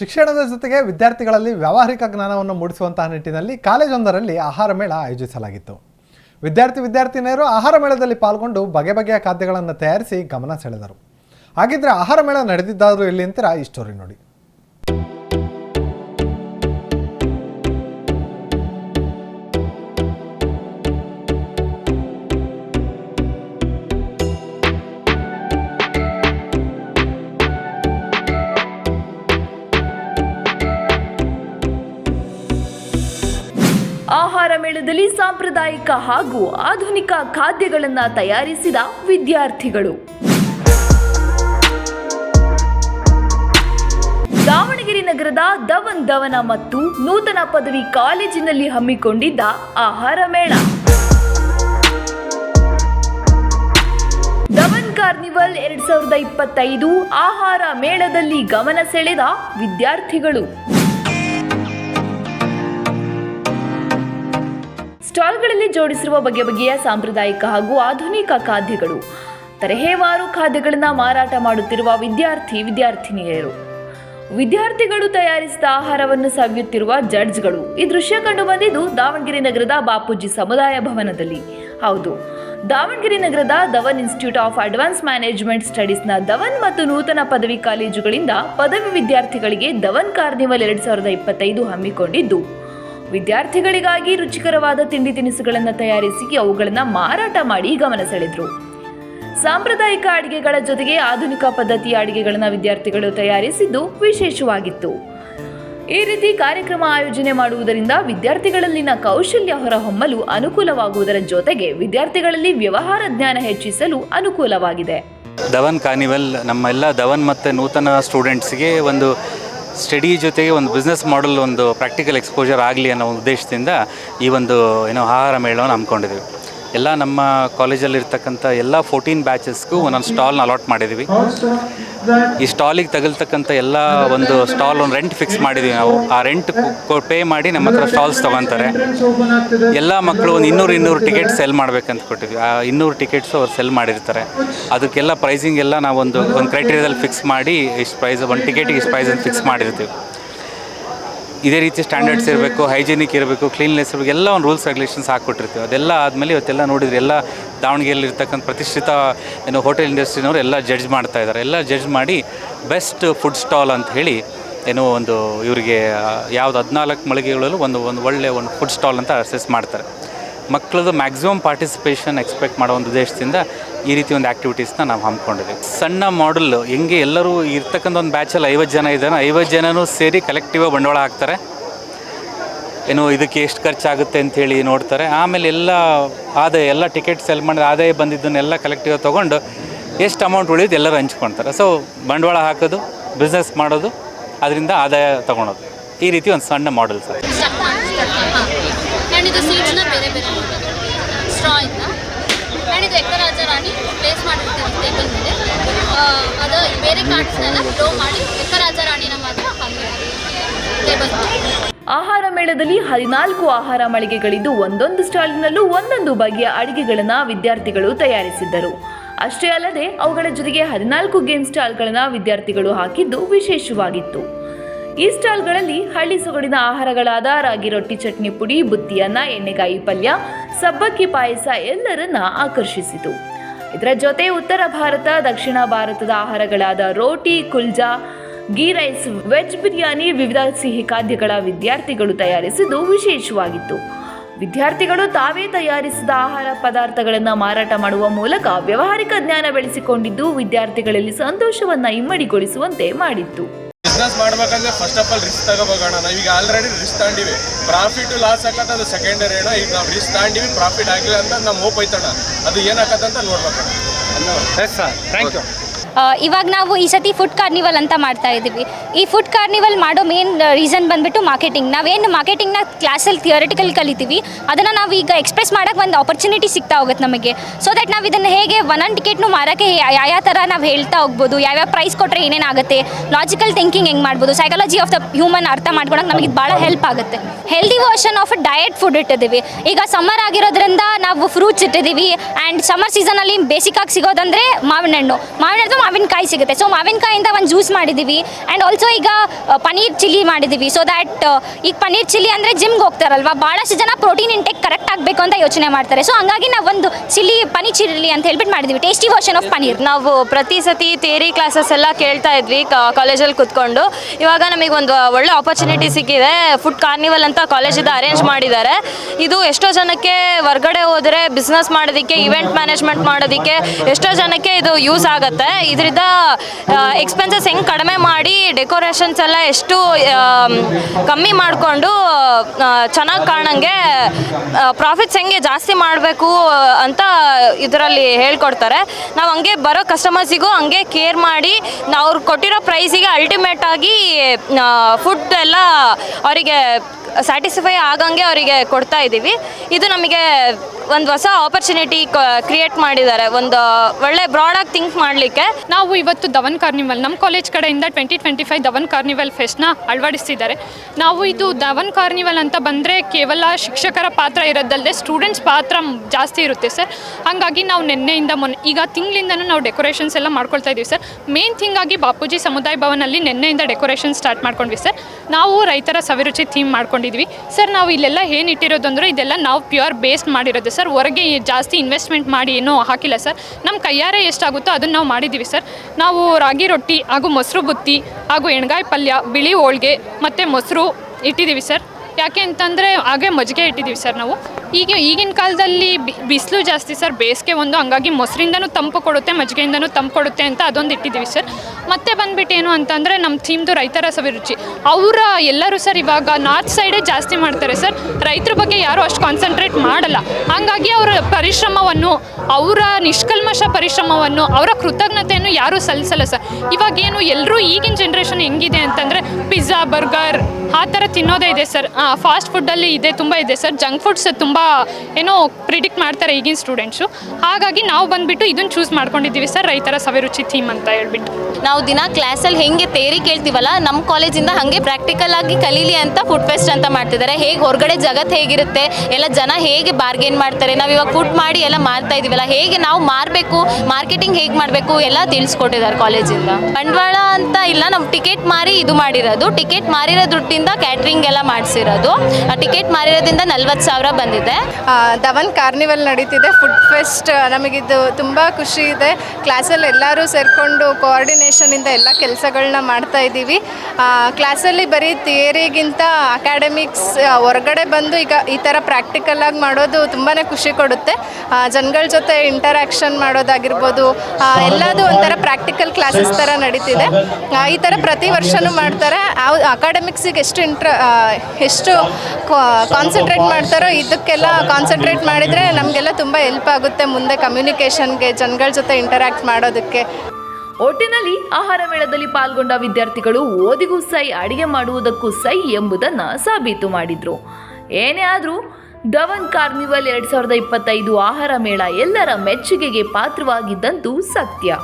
ಶಿಕ್ಷಣದ ಜೊತೆಗೆ ವಿದ್ಯಾರ್ಥಿಗಳಲ್ಲಿ ವ್ಯಾವಹಾರಿಕ ಜ್ಞಾನವನ್ನು ಮೂಡಿಸುವಂತಹ ನಿಟ್ಟಿನಲ್ಲಿ ಕಾಲೇಜೊಂದರಲ್ಲಿ ಆಹಾರ ಮೇಳ ಆಯೋಜಿಸಲಾಗಿತ್ತು. ವಿದ್ಯಾರ್ಥಿ ವಿದ್ಯಾರ್ಥಿನಿಯರು ಆಹಾರ ಮೇಳದಲ್ಲಿ ಪಾಲ್ಗೊಂಡು ಬಗೆ ಬಗೆಯ ಖಾದ್ಯಗಳನ್ನು ತಯಾರಿಸಿ ಗಮನ ಸೆಳೆದರು. ಹಾಗಿದ್ರೆ ಆಹಾರ ಮೇಳ ನಡೆದಿದ್ದಾದರೂ ಎಲ್ಲಿ ಅಂತೀರಾ ಈ ಸ್ಟೋರಿ ನೋಡಿ. ಮೇಳದಲ್ಲಿ ಸಾಂಪ್ರದಾಯಿಕ ಹಾಗೂ ಆಧುನಿಕ ಖಾದ್ಯಗಳನ್ನು ತಯಾರಿಸಿದ ವಿದ್ಯಾರ್ಥಿಗಳು. ದಾವಣಗೆರೆ ನಗರದ ದವನ್ ದವನ ಮತ್ತು ನೂತನ ಪದವಿ ಕಾಲೇಜಿನಲ್ಲಿ ಹಮ್ಮಿಕೊಂಡಿದ್ದ ಆಹಾರ ಮೇಳ. ದವನ್ ಕಾರ್ನಿವಲ್ ಎರಡ್ ಸಾವಿರದ ಇಪ್ಪತ್ತೈದು ಆಹಾರ ಮೇಳದಲ್ಲಿ ಗಮನ ಸೆಳೆದ ವಿದ್ಯಾರ್ಥಿಗಳು. ಸ್ಟಾಲ್ಗಳಲ್ಲಿ ಜೋಡಿಸಿರುವ ಬಗೆ ಬಗೆಯ ಸಾಂಪ್ರದಾಯಿಕ ಹಾಗೂ ಆಧುನಿಕ ಖಾದ್ಯಗಳು. ತರಹೇವಾರು ಖಾದ್ಯಗಳನ್ನು ಮಾರಾಟ ಮಾಡುತ್ತಿರುವ ವಿದ್ಯಾರ್ಥಿ ವಿದ್ಯಾರ್ಥಿನಿಯರು. ವಿದ್ಯಾರ್ಥಿಗಳು ತಯಾರಿಸಿದ ಆಹಾರವನ್ನು ಸವಿಯುತ್ತಿರುವ ಜಡ್ಜ್ಗಳು. ಈ ದೃಶ್ಯ ಕಂಡು ಬಂದಿದ್ದು ದಾವಣಗೆರೆ ನಗರದ ಬಾಪೂಜಿ ಸಮುದಾಯ ಭವನದಲ್ಲಿ. ಹೌದು, ದಾವಣಗೆರೆ ನಗರದ Dhavan institute of advance management ಸ್ಟಡೀಸ್ನ Dhavan ಮತ್ತು ನೂತನ ಪದವಿ ಕಾಲೇಜುಗಳಿಂದ ಪದವಿ ವಿದ್ಯಾರ್ಥಿಗಳಿಗೆ ಧವನ್ ಕಾರ್ನಿವಲ್ ಎರಡ್ ಸಾವಿರದ ಇಪ್ಪತ್ತೈದು ಹಮ್ಮಿಕೊಂಡಿದ್ದು. ವಿದ್ಯಾರ್ಥಿಗಳಿಗಾಗಿ ರುಚಿಕರವಾದ ತಿಂಡಿ ತಿನಿಸುಗಳನ್ನು ತಯಾರಿಸಿ ಅವುಗಳನ್ನು ಮಾರಾಟ ಮಾಡಿ ಗಮನ ಸೆಳೆದರು. ಸಾಂಪ್ರದಾಯಿಕ ಅಡಿಗೆಗಳ ಜೊತೆಗೆ ಆಧುನಿಕ ಪದ್ಧತಿಯ ಅಡಿಗೆಗಳನ್ನು ವಿದ್ಯಾರ್ಥಿಗಳು ತಯಾರಿಸಿದ್ದು ವಿಶೇಷವಾಗಿತ್ತು. ಈ ರೀತಿ ಕಾರ್ಯಕ್ರಮ ಆಯೋಜನೆ ಮಾಡುವುದರಿಂದ ವಿದ್ಯಾರ್ಥಿಗಳಲ್ಲಿನ ಕೌಶಲ್ಯ ಹೊರಹೊಮ್ಮಲು ಅನುಕೂಲವಾಗುವುದರ ಜೊತೆಗೆ ವಿದ್ಯಾರ್ಥಿಗಳಲ್ಲಿ ವ್ಯವಹಾರ ಜ್ಞಾನ ಹೆಚ್ಚಿಸಲು ಅನುಕೂಲವಾಗಿದೆ. ಧವನ್ ಕಾರ್ನಿವಲ್ ನಮ್ಮೆಲ್ಲ ದವನ್ ಮತ್ತು ನೂತನ ಸ್ಟೂಡೆಂಟ್ಸ್ಗೆ ಒಂದು ಸ್ಟಡಿ ಜೊತೆಗೆ ಒಂದು ಬಿಸ್ನೆಸ್ ಮಾಡೆಲ್ ಒಂದು ಪ್ರಾಕ್ಟಿಕಲ್ ಎಕ್ಸ್ಪೋಜರ್ ಆಗಲಿ ಅನ್ನೋ ಉದ್ದೇಶದಿಂದ ಈ ಒಂದು, ಏನೋ ಆಹಾರ ಮೇಳವನ್ನು ಹಮ್ಮಿಕೊಂಡಿದ್ದೀವಿ. ಎಲ್ಲ ನಮ್ಮ ಕಾಲೇಜಲ್ಲಿ ಇರ್ತಕ್ಕಂಥ ಎಲ್ಲ ಫೋರ್ಟೀನ್ ಬ್ಯಾಚಸ್ಗೂ ಒಂದೊಂದು ಸ್ಟಾಲ್ನ ಅಲಾಟ್ ಮಾಡಿದ್ದೀವಿ ಈ ಸ್ಟಾಲಿಗೆ ತಗಲ್ತಕ್ಕಂಥ ಎಲ್ಲ ಒಂದು ಸ್ಟಾಲ್ ಒಂದು ರೆಂಟ್ ಫಿಕ್ಸ್ ಮಾಡಿದ್ದೀವಿ ನಾವು. ಆ ರೆಂಟ್ ಪೇ ಮಾಡಿ ನಮ್ಮ ಹತ್ರ ಸ್ಟಾಲ್ಸ್ ತೊಗೊತಾರೆ. ಎಲ್ಲ ಮಕ್ಕಳು ಒಂದು ಇನ್ನೂರು ಇನ್ನೂರು ಟಿಕೆಟ್ ಸೆಲ್ ಮಾಡ್ಬೇಕಂತ ಕೊಟ್ಟಿದ್ವಿ. ಆ ಇನ್ನೂರು ಟಿಕೆಟ್ಸು ಅವ್ರು ಸೆಲ್ ಮಾಡಿರ್ತಾರೆ. ಅದಕ್ಕೆಲ್ಲ ಪ್ರೈಸಿಂಗ್ ಎಲ್ಲ ನಾವೊಂದು, ಒಂದು ಕ್ರೈಟೀರಿಯಾದಲ್ಲಿ ಫಿಕ್ಸ್ ಮಾಡಿ, ಇಷ್ಟು ಪ್ರೈಸ್ ಒಂದು ಟಿಕೆಟಿಗೆ ಇಷ್ಟು ಪ್ರೈಸ್ ಅಂತ ಫಿಕ್ಸ್ ಮಾಡಿರ್ತೀವಿ. ಇದೇ ರೀತಿ ಸ್ಟ್ಯಾಂಡರ್ಡ್ಸ್ ಇರಬೇಕು ಹೈಜಿನಿಕ್ ಇರಬೇಕು ಕ್ಲೀನ್ನೆಸ್ ಇರಬೇಕು ಎಲ್ಲ ಒಂದು ರೂಲ್ಸ್ ರೆಗ್ಯುಲೇಷನ್ಸ್ ಹಾಕ್ಕೊಟ್ಟಿರ್ತೀವಿ. ಅದೆಲ್ಲ ಆದಮೇಲೆ ಇವತ್ತೆಲ್ಲ ನೋಡಿದ್ರೆ ಎಲ್ಲ ದಾವಣಗೆರೆಯಲ್ಲಿ ಇರ್ತಕ್ಕಂಥ ಪ್ರತಿಷ್ಠಿತ ಏನು ಹೋಟೆಲ್ ಇಂಡಸ್ಟ್ರಿನವರು ಎಲ್ಲ ಜಡ್ಜ್ ಮಾಡ್ತಾ ಇದ್ದಾರೆ. ಎಲ್ಲ ಜಡ್ಜ್ ಮಾಡಿ ಬೆಸ್ಟ್ ಫುಡ್ ಸ್ಟಾಲ್ ಅಂತ ಹೇಳಿ ಏನೋ ಒಂದು ಇವರಿಗೆ ಯಾವ್ದು ಹದಿನಾಲ್ಕು ಮಳಿಗೆಗಳಲ್ಲೂ ಒಂದು ಒಂದು ಒಳ್ಳೆಯ ಒಂದು ಫುಡ್ ಸ್ಟಾಲ್ ಅಂತ ಅಸೆಸ್ ಮಾಡ್ತಾರೆ. ಮಕ್ಕಳದು ಮ್ಯಾಕ್ಸಿಮಮ್ ಪಾರ್ಟಿಸಿಪೇಷನ್ ಎಕ್ಸ್ಪೆಕ್ಟ್ ಮಾಡೋ ಒಂದು ಉದ್ದೇಶದಿಂದ ಈ ರೀತಿ ಒಂದು ಆ್ಯಕ್ಟಿವಿಟೀಸ್ನ ನಾವು ಹಮ್ಮಿಕೊಂಡಿದ್ದೀವಿ. ಸಣ್ಣ ಮಾಡಲ್ ಹೆಂಗೆ ಎಲ್ಲರೂ ಇರ್ತಕ್ಕಂಥ ಒಂದು ಬ್ಯಾಚಲ್ಲಿ ಐವತ್ತು ಜನ ಇದ್ದಾನೆ ಐವತ್ತು ಜನನೂ ಸೇರಿ ಕಲೆಕ್ಟಿವ್ ಬಂಡವಾಳ ಹಾಕ್ತಾರೆ. ಏನು ಇದಕ್ಕೆ ಎಷ್ಟು ಖರ್ಚಾಗುತ್ತೆ ಅಂಥೇಳಿ ನೋಡ್ತಾರೆ. ಆಮೇಲೆ ಎಲ್ಲ ಆದಾಯ, ಎಲ್ಲ ಟಿಕೆಟ್ ಸೆಲ್ ಮಾಡಿದ ಆದಾಯ ಬಂದಿದ್ದನ್ನೆಲ್ಲ ಕಲೆಕ್ಟಿವ್ ತೊಗೊಂಡು ಎಷ್ಟು ಅಮೌಂಟ್ ಉಳಿದು ಎಲ್ಲರೂ ಹಂಚ್ಕೊಳ್ತಾರೆ. ಸೊ ಬಂಡವಾಳ ಹಾಕೋದು ಬಿಸ್ನೆಸ್ ಮಾಡೋದು, ಅದರಿಂದ ಆದಾಯ ತೊಗೊಳೋದು. ಈ ರೀತಿ ಒಂದು ಸಣ್ಣ ಮಾಡೆಲ್ ಸರ್. ಆ್ಯಂಡ್ ಇದು ಸೀಟ್ಸ್ನ ಬೇರೆ ಬೇರೆ ಸ್ಟ್ರಾ ಇಂದ. ಆ್ಯಂಡ್ ಇದು ಎಕ್ಕರಾಜ ರಾಣಿ ಪ್ಲೇಸ್ ಮಾಡಿರ್ತೀವಿ ಟೇಬಲ್ ಮೇಲೆ. ಅದು ಬೇರೆ ಕಾರ್ಡ್ಸ್ನೆಲ್ಲ ಫ್ಲೋ ಮಾಡಿ ಎಕ್ಕರಾಜ ರಾಣಿನ ಮಾತ್ರ ಹಾಗೆ ಟೇಬಲ್ ಆಹಾರ ಮೇಳದಲ್ಲಿ ಹದಿನಾಲ್ಕು ಆಹಾರ ಮಳಿಗೆಗಳಿದ್ದು ಒಂದೊಂದು ಸ್ಟಾಲಿನಲ್ಲೂ ಒಂದೊಂದು ಬಗೆಯ ಅಡಿಗೆಗಳನ್ನು ವಿದ್ಯಾರ್ಥಿಗಳು ತಯಾರಿಸಿದ್ದರು. ಅಷ್ಟೇ ಅಲ್ಲದೆ ಅವುಗಳ ಜೊತೆಗೆ ಹದಿನಾಲ್ಕು ಗೇಮ್ ಸ್ಟಾಲ್ಗಳನ್ನು ವಿದ್ಯಾರ್ಥಿಗಳು ಹಾಕಿದ್ದು ವಿಶೇಷವಾಗಿತ್ತು. ಈ ಸ್ಟಾಲ್ಗಳಲ್ಲಿ ಹಳ್ಳಿ ಸೊಗಡಿನ ಆಹಾರಗಳಾದ ರಾಗಿ ರೊಟ್ಟಿ, ಚಟ್ನಿ ಪುಡಿ, ಬುತ್ತಿಯನ್ನ, ಎಣ್ಣೆಗಾಯಿ ಪಲ್ಯ, ಸಬ್ಬಕ್ಕಿ ಪಾಯಸ ಎಲ್ಲರನ್ನ ಆಕರ್ಷಿಸಿತು. ಇದರ ಜೊತೆ ಉತ್ತರ ಭಾರತ, ದಕ್ಷಿಣ ಭಾರತದ ಆಹಾರಗಳಾದ ರೋಟಿ, kulcha, ghee rice, veg biryani, ವಿವಿಧ ಸಿಹಿ ಖಾದ್ಯಗಳ ವಿದ್ಯಾರ್ಥಿಗಳು ತಯಾರಿಸಿದ್ದು ವಿಶೇಷವಾಗಿತ್ತು. ವಿದ್ಯಾರ್ಥಿಗಳು ತಾವೇ ತಯಾರಿಸಿದ ಆಹಾರ ಪದಾರ್ಥಗಳನ್ನು ಮಾರಾಟ ಮಾಡುವ ಮೂಲಕ ವ್ಯವಹಾರಿಕ ಜ್ಞಾನ ಬೆಳೆಸಿಕೊಂಡಿದ್ದು ವಿದ್ಯಾರ್ಥಿಗಳಲ್ಲಿ ಸಂತೋಷವನ್ನು ಇಮ್ಮಡಿಗೊಳಿಸುವಂತೆ ಮಾಡಿತ್ತು. ಬಿಸ್ನೆಸ್ ಮಾಡ್ಬೇಕಂದ್ರೆ ಫಸ್ಟ್ ಆಫ್ ಆಲ್ ರಿಸ್ಕ್ ತಗೋಬೇಕಣ್ಣ. ನಾವೀಗ ಆಲ್ರೆಡಿ ರಿಸ್ಕ್ ತಗೊಂಡಿವಿ. ಪ್ರಾಫಿಟ್ ಲಾಸ್ ಆಗತ್ತ ಅದು ಸೆಕೆಂಡರಿ ಏನೋ ಈಗ ನಾವು ರಿಸ್ಕ್ ತಗೊಂಡಿವಿ ಪ್ರಾಫಿಟ್ ಆಗಲಿ ಅಂತ ನಮ್ಮ ಹೋಪ್ ಐತಣ್ಣ. ಅದು ಏನಾಗತ್ತಂತ ನೋಡ್ಬೇಕಣ್ಣ. ಸರ್ ಥ್ಯಾಂಕ್ ಯು ಇವಾಗ ನಾವು ಈ ಸತಿ ಫುಡ್ ಕಾರ್ನಿವಲ್ ಅಂತ ಮಾಡ್ತಾ ಇದ್ದೀವಿ. ಈ ಫುಡ್ ಕಾರ್ನಿವಲ್ ಮಾಡೋ ಮೇನ್ ರೀಸನ್ ಬಂದ್ಬಿಟ್ಟು ಮಾರ್ಕೆಟಿಂಗ್ ನಾವೇನು ಮಾರ್ಕೆಟಿಂಗ್ನ ಕ್ಲಾಸಲ್ಲಿ ಥಿಯರಿಟಿಕಲ್ ಕಲಿತೀವಿ. ಅದನ್ನು ನಾವು ಈಗ ಎಕ್ಸ್ಪ್ರೆಸ್ ಮಾಡೋಕ್ಕೆ ಒಂದು ಆಪರ್ಚುನಿಟಿ ಸಿಗ್ತಾ ಹೋಗುತ್ತೆ ನಮಗೆ. ಸೊ ದಟ್ ನಾವು ಇದನ್ನು ಹೇಗೆ ಒನ್ ಟಿಕೆಟ್ನು ಮಾರೋಕ್ಕೆ ಯಾವ ಥರ ನಾವು ಹೇಳ್ತಾ ಹೋಗ್ಬೋದು. ಯಾವ್ಯಾವ ಪ್ರೈಸ್ ಕೊಟ್ಟರೆ ಏನೇನಾಗುತ್ತೆ ಲಾಜಿಕಲ್ ಥಿಂಕಿಂಗ್ ಹೆಂಗೆ ಮಾಡ್ಬೋದು. ಸೈಕಾಲಜಿ ಆಫ್ ದ ಹ್ಯೂಮನ್ ಅರ್ಥ ಮಾಡ್ಕೊಳಕ್ಕೆ ನಮಗೆ ಭಾಳ ಹೆಲ್ಪ್ ಆಗುತ್ತೆ. Healthy version of diet food ಇಟ್ಟಿದ್ದೀವಿ. ಈಗ ಸಮ್ಮರ್ ಆಗಿರೋದ್ರಿಂದ ನಾವು ಫ್ರೂಟ್ಸ್ ಇಟ್ಟಿದ್ದೀವಿ. ಆ್ಯಂಡ್ ಸಮ್ಮರ್ ಸೀಸನಲ್ಲಿ ಬೇಸಿಕ್ ಆಗಿ ಸಿಗೋದಂದ್ರೆ ಮಾವಿನ ಹಣ್ಣು ಮಾವಿನ ಹಣ್ಣು ಮಾವಿನಕಾಯಿ ಸಿಗುತ್ತೆ. ಸೊ ಮಾವಿನಕಾಯಿಂದ ಒಂದು ಜ್ಯೂಸ್ ಮಾಡಿದ್ದೀವಿ ಆ್ಯಂಡ್ ಆಲ್ಸೋ ಈಗ ಪನೀರ್ ಚಿಲ್ಲಿ ಮಾಡಿದ್ದೀವಿ ಸೊ ದ್ಯಾಟ್ ಈಗ ಪನೀರ್ ಚಿಲ್ಲಿ ಅಂದರೆ ಜಿಮ್ಗೆ ಹೋಗ್ತಾರಲ್ವಾ? ಭಾಳಷ್ಟು ಜನ ಪ್ರೋಟೀನ್ ಇಂಟೆಕ್ ಕರೆಕ್ಟ್ ಆಗಬೇಕು ಅಂತ ಯೋಚನೆ ಮಾಡ್ತಾರೆ. ಸೊ ಹಂಗಾಗಿ ನಾವು ಒಂದು ಚಿಲ್ಲಿ ಪನೀರ್ ಚಿಲ್ಲಿ ಅಂತ ಹೇಳ್ಬಿಟ್ಟು ಮಾಡಿದ್ದೀವಿ ಟೇಸ್ಟಿ ವರ್ಷನ್ ಆಫ್ ಪನೀರ್ ನಾವು ಪ್ರತಿ ಸತಿ ಥಿಯರಿ ಕ್ಲಾಸಸ್ ಎಲ್ಲ ಕೇಳ್ತಾ ಇದ್ವಿ ಕಾಲೇಜಲ್ಲಿ ಕುತ್ಕೊಂಡು. ಇವಾಗ ನಮಗೆ ಒಂದು ಒಳ್ಳೆ ಆಪರ್ಚುನಿಟಿ ಸಿಕ್ಕಿದೆ. ಫುಡ್ ಕಾರ್ನಿವಲ್ ಅಂತ ಕಾಲೇಜಿಂದ ಅರೇಂಜ್ ಮಾಡಿದ್ದಾರೆ. ಇದು ಎಷ್ಟೋ ಜನಕ್ಕೆ ಹೊರಗಡೆ ಹೋದರೆ ಬಿಸ್ನೆಸ್ ಮಾಡೋದಕ್ಕೆ ಇವೆಂಟ್ ಮ್ಯಾನೇಜ್ಮೆಂಟ್ ಮಾಡೋದಕ್ಕೆ ಎಷ್ಟೋ ಜನಕ್ಕೆ ಇದು ಯೂಸ್ ಆಗುತ್ತೆ. ಇದರಿಂದ ಎಕ್ಸ್ಪೆನ್ಸಸ್ ಹೆಂಗೆ ಕಡಿಮೆ ಮಾಡಿ ಡೆಕೋರೇಷನ್ಸ್ ಎಲ್ಲ ಎಷ್ಟು ಕಮ್ಮಿ ಮಾಡಿಕೊಂಡು ಚೆನ್ನಾಗಿ ಕಾಣಂಗೆ ಪ್ರಾಫಿಟ್ಸ್ ಹೆಂಗೆ ಜಾಸ್ತಿ ಮಾಡಬೇಕು ಅಂತ ಇದರಲ್ಲಿ ಹೇಳ್ಕೊಡ್ತಾರೆ. ನಾವು ಹಂಗೆ ಬರೋ ಕಸ್ಟಮರ್ಸಿಗೂ ಹಂಗೆ ಕೇರ್ ಮಾಡಿ, ನಾವು ಅವ್ರು ಕೊಟ್ಟಿರೋ ಪ್ರೈಸಿಗೆ ಅಲ್ಟಿಮೇಟಾಗಿ ಫುಡ್ ಎಲ್ಲ ಅವರಿಗೆ ಸ್ಯಾಟಿಸ್ಫೈ ಆಗಂಗೆ ಅವರಿಗೆ ಕೊಡ್ತಾ ಇದ್ದೀವಿ. ಇದು ನಮಗೆ ಒಂದು ಹೊಸ ಆಪರ್ಚುನಿಟಿ ಕ್ರಿಯೇಟ್ ಮಾಡಿದ್ದಾರೆ. ಒಂದು ಒಳ್ಳೆ ಬ್ರಾಡಾಗಿ ಥಿಂಕ್ ಮಾಡಲಿಕ್ಕೆ. ನಾವು ಇವತ್ತು ಧವನ್ ಕಾರ್ನಿವಲ್ ನಮ್ಮ ಕಾಲೇಜ್ ಕಡೆಯಿಂದ twenty twenty five Dhavan carnival ಫೆಸ್ಟ್ನ ಅಳವಡಿಸಿದ್ದಾರೆ ನಾವು ಇದು ಧವನ್ ಕಾರ್ನಿವಲ್ ಅಂತ ಬಂದರೆ ಕೇವಲ ಶಿಕ್ಷಕರ ಪಾತ್ರ ಇರೋದಲ್ಲದೆ ಸ್ಟೂಡೆಂಟ್ಸ್ ಪಾತ್ರ ಜಾಸ್ತಿ ಇರುತ್ತೆ ಸರ್. ಹಾಗಾಗಿ ನಾವು ನಿನ್ನೆಯಿಂದ ಮೊನ್ನೆ, ಈಗ ತಿಂಗಳಿಂದನೂ ನಾವು ಡೆಕೋರೇಷನ್ಸ್ ಎಲ್ಲ ಮಾಡ್ಕೊಳ್ತಾ ಇದ್ದೀವಿ ಸರ್. ಮೇನ್ ಥಿಂಗ್ ಆಗಿ ಬಾಪೂಜಿ ಸಮುದಾಯ ಭವನಲ್ಲಿ ನಿನ್ನೆಯಿಂದ ಡೆಕೋರೇಷನ್ ಸ್ಟಾರ್ಟ್ ಮಾಡ್ಕೊಂಡ್ವಿ ಸರ್. ನಾವು ರೈತರ ಸವಿರುಚಿ ಥೀಮ್ ಮಾಡ್ಕೊಂಡಿದ್ವಿ ಸರ್ ನಾವು ಇಲ್ಲೆಲ್ಲ ಏನು ಇಟ್ಟಿರೋದು ಅಂದರೆ ಇದೆಲ್ಲ ನಾವು ಪ್ಯೂರ್ ಬೇಸ್ಡ್ ಮಾಡಿರೋದು. ಸರ್ ಹೊರಗೆ ಜಾಸ್ತಿ ಇನ್ವೆಸ್ಟ್ಮೆಂಟ್ ಮಾಡಿ ಏನೂ ಹಾಕಿಲ್ಲ ಸರ್ ನಮ್ಮ ಕೈಯಾರೆ ಎಷ್ಟಾಗುತ್ತೋ ಅದನ್ನು ನಾವು ಮಾಡಿದ್ದೀವಿ ಸರ್ ನಾವು ರಾಗಿ ರೊಟ್ಟಿ, ಹಾಗೂ ಮೊಸರು ಬುತ್ತಿ, ಹಾಗೂ ಎಣ್ಗಾಯಿ ಪಲ್ಯ, ಬಿಳಿ ಹೋಳ್ಗೆ, ಮತ್ತು ಮೊಸರು ಇಟ್ಟಿದ್ದೀವಿ ಸರ್ ಯಾಕೆ ಅಂತಂದರೆ ಹಾಗೆ ಮಜ್ಜಿಗೆ ಇಟ್ಟಿದ್ದೀವಿ ಸರ್ ನಾವು. ಈಗ ಈಗಿನ ಕಾಲದಲ್ಲಿ ಬಿಸಿಲು ಜಾಸ್ತಿ ಸರ್. ಬೇಸಿಗೆ ಒಂದು ಹಂಗಾಗಿ ಮೊಸರಿಂದನೂ ತಂಪು ಕೊಡುತ್ತೆ, ಮಜ್ಜಿಗೆಯಿಂದನೂ ತಂಪು ಕೊಡುತ್ತೆ ಅಂತ ಅದೊಂದು ಇಟ್ಟಿದ್ದೀವಿ ಸರ್. ಮತ್ತೆ ಬಂದ್ಬಿಟ್ಟು ಏನು ಅಂತಂದರೆ ನಮ್ಮ ಥೀಮ್ದು ರೈತರ ಸವಿರುಚಿ. ಅವರ ಎಲ್ಲರೂ ಸರ್ ಇವಾಗ ನಾರ್ತ್ ಸೈಡೇ ಜಾಸ್ತಿ ಮಾಡ್ತಾರೆ ಸರ್. ರೈತರ ಬಗ್ಗೆ ಯಾರೂ ಅಷ್ಟು ಕಾನ್ಸಂಟ್ರೇಟ್ ಮಾಡಲ್ಲ. ಹಾಗಾಗಿ ಅವರ ಪರಿಶ್ರಮವನ್ನು, ಅವರ ನಿಷ್ಕಲ್ಮಶ ಪರಿಶ್ರಮವನ್ನು, ಅವರ ಕೃತಜ್ಞತೆಯನ್ನು ಯಾರೂ ಸಲ್ಲಿಸಲ್ಲ ಸರ್. ಇವಾಗೇನು ಎಲ್ಲರೂ ಈಗಿನ ಜನ್ರೇಷನ್ ಹೆಂಗಿದೆ ಅಂತಂದರೆ ಪಿಜ್ಜಾ ಬರ್ಗರ್ ಆ ಥರ ತಿನ್ನೋದೇ ಇದೆ ಸರ್. ಫಾಸ್ಟ್ ಫುಡ್ಡಲ್ಲಿ ಇದೆ, ತುಂಬ ಇದೆ ಸರ್. ಜಂಕ್ ಫುಡ್ಸ್ ತುಂಬ ಏನೋ ಪ್ರಿಡಿಕ್ಟ್ ಮಾಡ್ತಾರೆ ಈಗಿನ ಸ್ಟೂಡೆಂಟ್ಸು ಹಾಗಾಗಿ ನಾವು ಬಂದುಬಿಟ್ಟು ಇದನ್ನು ಚೂಸ್ ಮಾಡ್ಕೊಂಡಿದ್ದೀವಿ ಸರ್ ರೈತರ ಸವಿರುಚಿ ಥೀಮ್ ಅಂತ ಹೇಳ್ಬಿಟ್ಟು. ನಾವು ದಿನ ಕ್ಲಾಸಲ್ಲಿ ಹೆಂಗೆ ತೇರಿ ಕೇಳ್ತೀವಲ್ಲ ನಮ್ಮ ಕಾಲೇಜಿಂದ ಹಾಗೆ ಪ್ರಾಕ್ಟಿಕಲ್ ಆಗಿ ಕಲೀಲಿ ಅಂತ ಫುಡ್ ಫೆಸ್ಟ್ ಅಂತ ಮಾಡ್ತಿದ್ದಾರೆ. ಹೇಗೆ ಹೊರಗಡೆ ಜಗತ್ತು ಹೇಗಿರುತ್ತೆ, ಎಲ್ಲ ಜನ ಹೇಗೆ ಬಾರ್ಗೇನ್ ಮಾಡ್ತಾರೆ, ನಾವು ಇವಾಗ ಫುಡ್ ಮಾಡಿ ಎಲ್ಲ ಮಾರ್ತಾ ಇದೀವಲ್ಲ, ಹೇಗೆ ನಾವು ಮಾರಬೇಕು ಮಾರ್ಕೆಟಿಂಗ್ ಹೇಗೆ ಮಾಡಬೇಕು, ಎಲ್ಲ ತಿಳಿಸ್ಕೊಟ್ಟಿದ್ದಾರೆ ಕಾಲೇಜಿಂದ ಬಂಡವಾಳ ಅಂತ ಇಲ್ಲ ನಾವು ಟಿಕೆಟ್ ಮಾರಿ ಇದು ಮಾಡಿರೋದು. ಟಿಕೆಟ್ ಮಾರಿರೋ ದುಡ್ಡಿಂದ ಕ್ಯಾಟ್ರಿಂಗ್ ಎಲ್ಲ ಮಾಡಿಸಿರೋದು. ಟಿಕೆಟ್ ಮಾರಿರೋದ್ರಿಂದ ನಲ್ವತ್ತು ಸಾವಿರ ಬಂದಿದೆ. ಆ, ಧವನ್ ಕಾರ್ನಿವಲ್ ನಡೀತಿದೆ ಫುಡ್ ಫೆಸ್ಟ್ ನಮಗಿದು ತುಂಬ ಖುಷಿ ಇದೆ. ಕ್ಲಾಸಲ್ಲಿ ಎಲ್ಲರೂ ಸೇರಿಕೊಂಡು ಕೋಆರ್ಡಿನೇಷನಿಂದ ಎಲ್ಲ ಕೆಲಸಗಳನ್ನ ಮಾಡ್ತಾ ಇದ್ದೀವಿ. ಕ್ಲಾಸಲ್ಲಿ ಬರೀ ಥಿಯರಿಗಿಂತ ಅಕಾಡೆಮಿಕ್ಸ್ ಹೊರಗಡೆ ಬಂದು ಈಗ ಈ ಥರ ಪ್ರಾಕ್ಟಿಕಲ್ ಆಗಿ ಮಾಡೋದು ತುಂಬಾ ಖುಷಿ ಕೊಡುತ್ತೆ. ಜನಗಳ ಜೊತೆ ಇಂಟರಾಕ್ಷನ್ ಮಾಡೋದಾಗಿರ್ಬೋದು ಎಲ್ಲದೂ ಒಂಥರ ಪ್ರಾಕ್ಟಿಕಲ್ ಕ್ಲಾಸಸ್ ಥರ ನಡೀತಿದೆ. ಈ ಥರ ಪ್ರತಿ ವರ್ಷನೂ ಮಾಡ್ತಾರೆ. ಅಕಾಡೆಮಿಕ್ಸಿಗೆ ಎಷ್ಟು ಇಂಟ್ರ ಎಷ್ಟು ಕಾನ್ಸಂಟ್ರೇಟ್ ಮಾಡ್ತಾರೋ ಇದಕ್ಕೆಲ್ಲ ಕಾನ್ಸಂಟ್ರೇಟ್ ಮಾಡಿದರೆ ನಮಗೆಲ್ಲ ತುಂಬ ಹೆಲ್ಪ್ ಆಗುತ್ತೆ ಮುಂದೆ ಕಮ್ಯುನಿಕೇಷನ್ಗೆ ಜನಗಳ ಜೊತೆ ಇಂಟರಾಕ್ಟ್ ಮಾಡೋದಕ್ಕೆ. ಒಟ್ಟಿನಲ್ಲಿ ಆಹಾರ ಮೇಳದಲ್ಲಿ ಪಾಲ್ಗೊಂಡ ವಿದ್ಯಾರ್ಥಿಗಳು ಓದಿಗೂ ಸೈ, ಅಡಿಗೆ ಮಾಡುವುದಕ್ಕೂ ಸೈ ಎಂಬುದನ್ನು ಸಾಬೀತು ಮಾಡಿದರು. ಏನೇ ಆದರೂ, ಧವನ್ ಕಾರ್ನಿವಲ್ ಎರಡು ಸಾವಿರದ ಇಪ್ಪತ್ತೈದು ಆಹಾರ ಮೇಳ ಎಲ್ಲರ ಮೆಚ್ಚುಗೆಗೆ ಪಾತ್ರವಾಗಿದ್ದಂತೂ ಸತ್ಯ.